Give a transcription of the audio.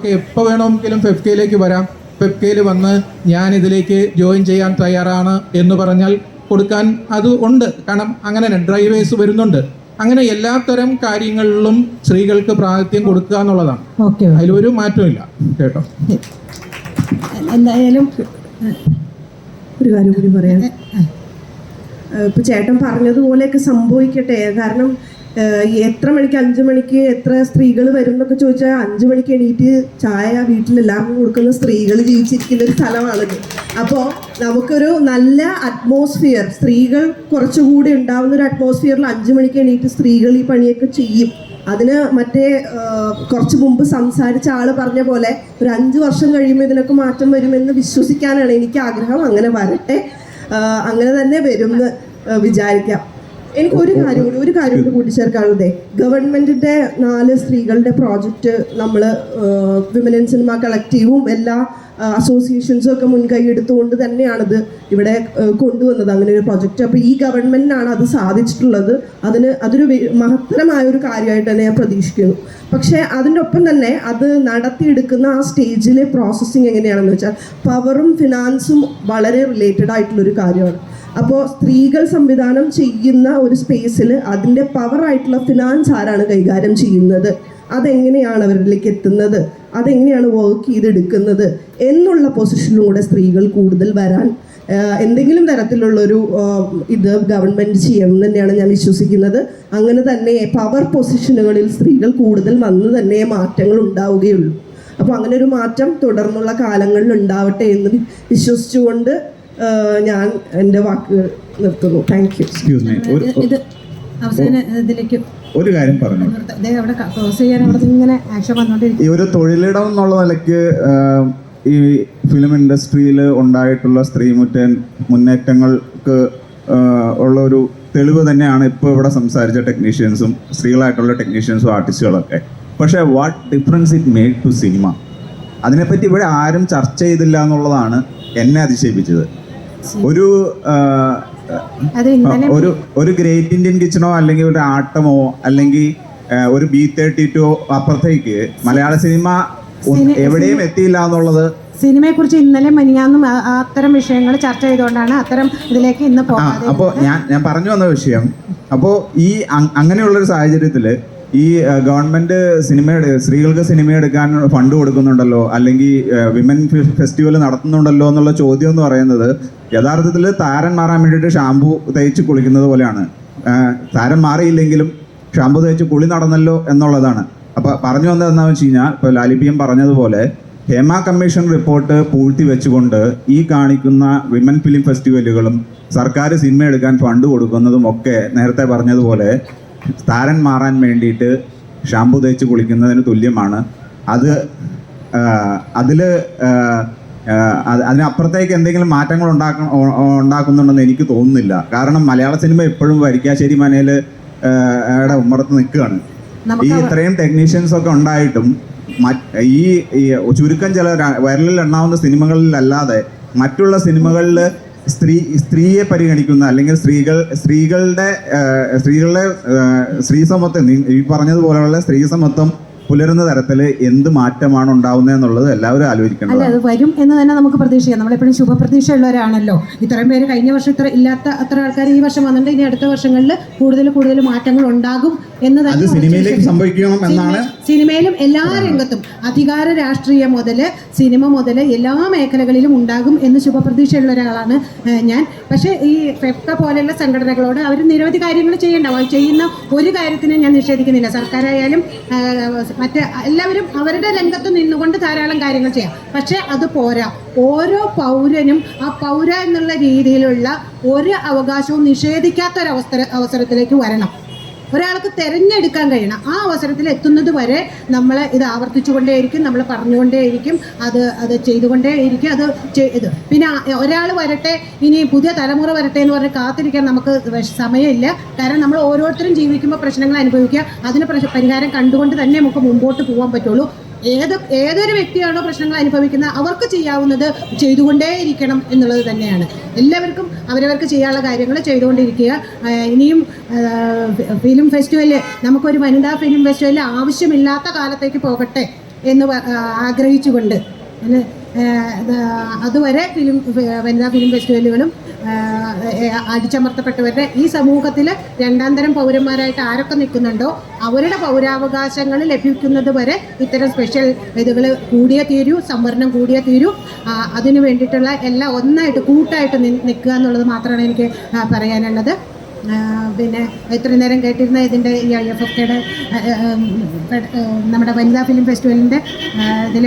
അവർക്ക് എപ്പോൾ വേണമെങ്കിലും ഫെഫ്കയിലേക്ക് വരാം. ഫെഫ്കയിൽ വന്ന് ഞാൻ ഇതിലേക്ക് ജോയിൻ ചെയ്യാൻ തയ്യാറാണ് എന്ന് പറഞ്ഞാൽ കൊടുക്കാൻ അത് ഉണ്ട്. കാരണം അങ്ങനെ ഡ്രൈവേഴ്സ് വരുന്നുണ്ട്. അങ്ങനെ എല്ലാത്തരം കാര്യങ്ങളിലും സ്ത്രീകൾക്ക് പ്രാതിനിധ്യം കൊടുക്കുക എന്നുള്ളതാണ്. അതിലൊരു മാറ്റമില്ല. കേട്ടോ. എന്തായാലും ഒരു കാര്യം കൂടി പറയാം. ഇപ്പൊ ചേട്ടൻ പറഞ്ഞതുപോലെയൊക്കെ സംഭവിക്കട്ടെ. കാരണം എത്ര മണിക്ക് അഞ്ചു മണിക്ക് എത്ര സ്ത്രീകൾ വരും എന്നൊക്കെ ചോദിച്ചാൽ അഞ്ചു മണിക്ക് എണീറ്റ് ചായ വീട്ടിലെല്ലാം കൊടുക്കുന്ന സ്ത്രീകൾ ജീവിച്ചിരിക്കുന്ന ഒരു സ്ഥലമാണിത്. അപ്പോൾ നമുക്കൊരു നല്ല അറ്റ്മോസ്ഫിയർ സ്ത്രീകൾ കുറച്ചുകൂടി ഉണ്ടാവുന്ന ഒരു അറ്റ്മോസ്ഫിയറിൽ അഞ്ചു മണിക്ക് എണീറ്റ് സ്ത്രീകൾ ഈ പണിയൊക്കെ ചെയ്യും. അതിന് മറ്റേ കുറച്ച് മുമ്പ് സംസാരിച്ച ആൾ പറഞ്ഞ പോലെ ഒരു അഞ്ച് വർഷം കഴിയുമ്പോൾ ഇതിനൊക്കെ മാറ്റം വരുമെന്ന് വിശ്വസിക്കാനാണ് എനിക്ക് ആഗ്രഹം അങ്ങനെ വരട്ടെ. അങ്ങനെ തന്നെ വരുമെന്ന് വിചാരിക്കാം. എനിക്ക് ഒരു കാര്യം കൂടി ഒരു കാര്യം കൂടി കൂട്ടിച്ചേർക്കാനുള്ളതേ ഗവൺമെന്റിന്റെ നാല് സ്ത്രീകളുടെ പ്രോജക്റ്റ് നമ്മൾ വിമൻ ഇൻ സിനിമ കളക്റ്റീവും എല്ലാ അസോസിയേഷൻസും ഒക്കെ മുൻകൈ എടുത്തുകൊണ്ട് തന്നെയാണിത് ഇവിടെ കൊണ്ടുവന്നത്. അങ്ങനെ ഒരു പ്രോജക്റ്റ് അപ്പോൾ ഈ ഗവൺമെന്റിനാണ് അത് സാധിച്ചിട്ടുള്ളത്. അതിന് അതൊരു മഹത്തരമായ ഒരു കാര്യമായിട്ട് തന്നെ ഞാൻ പ്രതീക്ഷിക്കുന്നു. പക്ഷേ അതിന്റെ ഒപ്പം തന്നെ അത് നടത്തിയെടുക്കുന്ന ആ സ്റ്റേജിലെ പ്രോസസ്സിങ് എങ്ങനെയാണെന്ന് വെച്ചാൽ പവറും ഫിനാൻസും വളരെ റിലേറ്റഡ് ആയിട്ടുള്ളൊരു കാര്യമാണ്. അപ്പോൾ സ്ത്രീകൾ സംവിധാനം ചെയ്യുന്ന ഒരു സ്പേസിൽ അതിന്റെ പവറായിട്ടുള്ള ഫിനാൻസ് ആരാണ് കൈകാര്യം ചെയ്യുന്നത്? അതെങ്ങനെയാണ് അവരിലേക്ക് എത്തുന്നത്? അതെങ്ങനെയാണ് വർക്ക് ചെയ്തെടുക്കുന്നത്? എന്നുള്ള പൊസിഷനിലൂടെ സ്ത്രീകൾ കൂടുതൽ വരാൻ എന്തെങ്കിലും തരത്തിലുള്ളൊരു ഇത് ഗവൺമെന്റ് ചെയ്യണം തന്നെയാണ് ഞാൻ വിശ്വസിക്കുന്നത്. അങ്ങനെ തന്നെ പവർ പൊസിഷനുകളിൽ സ്ത്രീകൾ കൂടുതൽ വന്ന് തന്നെ മാറ്റങ്ങൾ ഉണ്ടാവുകയുള്ളൂ. അപ്പോൾ അങ്ങനെ ഒരു മാറ്റം തുടർന്നുള്ള കാലങ്ങളിൽ ഉണ്ടാവട്ടെ എന്ന് വിശ്വസിച്ചുകൊണ്ട് ഞാൻ എന്റെ വാക്കുകൾ നിർത്തുന്നു. താങ്ക് യു എക്സ്ക്യൂസ് മീ ഒരു ഇത് അവസാന ഇതിലേക്ക് ഒരു കാര്യം പറഞ്ഞു. ദേ അവിടെ ക്ലോസ് ചെയ്യാൻ അവിടെ ഇങ്ങനെ ആക്ഷൻ വന്നുകൊണ്ടിരിക്കും ഈ ഒരു തൊഴിലിടം എന്നുള്ള നിലയ്ക്ക് ഈ ഫിലിം ഇൻഡസ്ട്രിയിൽ ഉണ്ടായിട്ടുള്ള സ്ത്രീമുറ്റൻ മുന്നേറ്റങ്ങൾക്ക് ഉള്ള ഒരു തെളിവ് തന്നെയാണ് ഇപ്പോൾ ഇവിടെ സംസാരിച്ച ടെക്നീഷ്യൻസും സ്ത്രീകളായിട്ടുള്ള ടെക്നീഷ്യൻസും ആർട്ടിസ്റ്റുകളൊക്കെ പക്ഷേ what difference it made to cinema അതിനെപ്പറ്റി ഇവിടെ ആരും ചർച്ച ചെയ്തില്ല എന്നുള്ളതാണ് എന്നെ അതിശയിപ്പിച്ചത്. ഒരു ഒരു ഒരു ഗ്രേറ്റ് ഇന്ത്യൻ കിച്ചണോ അല്ലെങ്കിൽ ഒരു ആട്ടമോ അല്ലെങ്കിൽ ഒരു ബി തേർട്ടി ടു അപ്പുറത്തേക്ക് മലയാള സിനിമ എവിടെയും എത്തിയില്ല എന്നുള്ളത് സിനിമയെ കുറിച്ച് ഇന്നലെ മനിയാന്നും അത്തരം വിഷയങ്ങൾ ചർച്ച ചെയ്തുകൊണ്ടാണ് അത്തരം ഇതിലേക്ക് ഇന്ന് അപ്പോൾ ഞാൻ ഞാൻ പറഞ്ഞു വന്ന വിഷയം അപ്പോൾ ഈ അങ്- അങ്ങനെയുള്ളൊരു സാഹചര്യത്തിൽ ഈ ഗവൺമെന്റ് സിനിമ സ്ത്രീകൾക്ക് സിനിമ എടുക്കാൻ ഫണ്ട് കൊടുക്കുന്നുണ്ടല്ലോ അല്ലെങ്കിൽ വിമൻ ഫെസ്റ്റിവൽ നടത്തുന്നുണ്ടല്ലോ എന്നുള്ള ചോദ്യം എന്ന് പറയുന്നത് യഥാർത്ഥത്തിൽ താരൻ മാറാൻ വേണ്ടിയിട്ട് ഷാമ്പു തേച്ച് കുളിക്കുന്നത് പോലെയാണ്. താരം മാറിയില്ലെങ്കിലും ഷാമ്പു തേച്ച് കുളി നടന്നല്ലോ എന്നുള്ളതാണ്. അപ്പോൾ പറഞ്ഞു വന്നത് എന്താണെന്ന് വെച്ച് കഴിഞ്ഞാൽ ഇപ്പോൾ ലാലിപിയം പറഞ്ഞതുപോലെ ഹേമ കമ്മീഷൻ റിപ്പോർട്ട് പൂഴ്ത്തി വെച്ചുകൊണ്ട് ഈ കാണിക്കുന്ന വിമൻ ഫിലിം ഫെസ്റ്റിവലുകളും സർക്കാർ സിനിമ എടുക്കാൻ ഫണ്ട് കൊടുക്കുന്നതും ഒക്കെ നേരത്തെ പറഞ്ഞതുപോലെ താരൻ മാറാൻ വേണ്ടിയിട്ട് ഷാമ്പു തേച്ച് കുളിക്കുന്നതിന് തുല്യമാണ്. അത് അതിൽ അതിനപ്പുറത്തേക്ക് എന്തെങ്കിലും മാറ്റങ്ങൾ ഉണ്ടാക്ക ഉണ്ടാക്കുന്നുണ്ടെന്ന് എനിക്ക് തോന്നുന്നില്ല. കാരണം മലയാള സിനിമ എപ്പോഴും വരിക്കാശ്ശേരി മനയിൽ ഉമ്മറത്ത് നിൽക്കുകയാണ്. ഈ ഇത്രയും ടെക്നീഷ്യൻസ് ഒക്കെ ഉണ്ടായിട്ടും ഈ ചുരുക്കം ചില വിരലിൽ എണ്ണാവുന്ന സിനിമകളിലല്ലാതെ മറ്റുള്ള സിനിമകളിൽ സ്ത്രീ സ്ത്രീയെ പരിഗണിക്കുന്ന അല്ലെങ്കിൽ സ്ത്രീകൾ സ്ത്രീകളുടെ സ്ത്രീകളുടെ സ്ത്രീ സമത്വം ഈ പറഞ്ഞതുപോലെയുള്ള സ്ത്രീ സമത്വം പുലരുന്ന തരത്തിൽ എന്ത് മാറ്റമാണ് ഉണ്ടാവുന്നത് എന്നുള്ളത് എല്ലാവരും അല്ല ആലോചിക്കേണ്ടതാണ് അത് വരും എന്ന് തന്നെ നമുക്ക് പ്രതീക്ഷിക്കാം. നമ്മളെപ്പോഴും ശുഭപ്രതീക്ഷയുള്ളവരാണല്ലോ. ഇത്രയും പേര് കഴിഞ്ഞ വർഷം ഇത്ര ഇല്ലാത്ത അത്ര ആൾക്കാർ ഈ വർഷം വന്നിട്ടുണ്ട്. ഇനി അടുത്ത വർഷങ്ങളിൽ കൂടുതൽ കൂടുതൽ മാറ്റങ്ങൾ ഉണ്ടാകും. എന്ന് തന്നെ സിനിമയിലേക്ക് സംഭവിക്കണം എന്നാണ് സിനിമയിലും എല്ലാ രംഗത്തും അധികാര രാഷ്ട്രീയം മുതൽ സിനിമ മുതൽ എല്ലാ മേഖലകളിലും ഉണ്ടാകും എന്ന് ശുഭപ്രതീക്ഷയുള്ള ഒരാളാണ് ഞാൻ. പക്ഷേ ഈ ഫെഫ്ക പോലെയുള്ള സംഘടനകളോട് അവർ നിരവധി കാര്യങ്ങൾ ചെയ്യണ്ടാവും അവർ ചെയ്യുന്ന ഒരു കാര്യത്തിനും ഞാൻ നിഷേധിക്കുന്നില്ല. സർക്കാരായാലും മറ്റ് എല്ലാവരും അവരുടെ രംഗത്ത് നിന്നുകൊണ്ട് ധാരാളം കാര്യങ്ങൾ ചെയ്യാം. പക്ഷേ അത് പോരാ. ഓരോ പൗരനും ആ പൗര എന്നുള്ള രീതിയിലുള്ള ഒരു അവകാശവും നിഷേധിക്കാത്ത ഒരു അവസര അവസരത്തിലേക്ക് വരണം. ഒരാൾക്ക് തിരഞ്ഞെടുക്കാൻ കഴിയണം. ആ അവസരത്തിൽ എത്തുന്നത് വരെ നമ്മൾ ഇത് ആവർത്തിച്ചുകൊണ്ടേയിരിക്കും നമ്മൾ പറഞ്ഞുകൊണ്ടേയിരിക്കും അത് അത് ചെയ്തുകൊണ്ടേയിരിക്കും അത് ഇത്. പിന്നെ ഒരാൾ വരട്ടെ ഇനി പുതിയ തലമുറ വരട്ടെ എന്ന് പറഞ്ഞ് കാത്തിരിക്കാൻ നമുക്ക് സമയമില്ല. കാരണം നമ്മൾ ഓരോരുത്തരും ജീവിക്കുമ്പോൾ പ്രശ്നങ്ങൾ അനുഭവിക്കുക അതിന് പരിഹാരം കണ്ടുകൊണ്ട് തന്നെ നമുക്ക് മുമ്പോട്ട് പോകാൻ പറ്റുള്ളൂ. ഏത് ഏതൊരു വ്യക്തിയാണോ പ്രശ്നങ്ങൾ അനുഭവിക്കുന്നത് അവർക്ക് ചെയ്യാവുന്നത് ചെയ്തുകൊണ്ടേയിരിക്കണം എന്നുള്ളത് തന്നെയാണ്. എല്ലാവർക്കും അവരവർക്ക് ചെയ്യാനുള്ള കാര്യങ്ങൾ ചെയ്തുകൊണ്ടിരിക്കുക. ഇനിയും ഫിലിം ഫെസ്റ്റിവൽ നമുക്കൊരു വനിതാ ഫിലിം ഫെസ്റ്റിവൽ ആവശ്യമില്ലാത്ത കാലത്തേക്ക് പോകട്ടെ എന്ന് ആഗ്രഹിച്ചുകൊണ്ട്. അതുവരെ ഫിലിം വനിതാ ഫിലിം ഫെസ്റ്റിവലുകളും അടിച്ചമർത്തപ്പെട്ടവരുടെ ഈ സമൂഹത്തിൽ രണ്ടാം തരം പൗരന്മാരായിട്ട് ആരൊക്കെ നിൽക്കുന്നുണ്ടോ അവരുടെ പൗരാവകാശങ്ങൾ ലഭിക്കുന്നത് വരെ ഇത്തരം സ്പെഷ്യൽ ഇതുകൾ കൂടിയേ തീരൂ സംവരണം കൂടിയേ തീരൂ. അതിനു വേണ്ടിയിട്ടുള്ള എല്ലാം ഒന്നായിട്ട് കൂട്ടായിട്ട് നിൽക്കുക എന്നുള്ളത് മാത്രമാണ് എനിക്ക് പറയാനുള്ളത്. പിന്നെ ഇത്രയും നേരം കേട്ടിരുന്ന ഇതിന്റെ ഈ ഐ എഫ് എഫ് കെയുടെ നമ്മുടെ വനിതാ ഫിലിം ഫെസ്റ്റിവലിന്റെ ഇതിൽ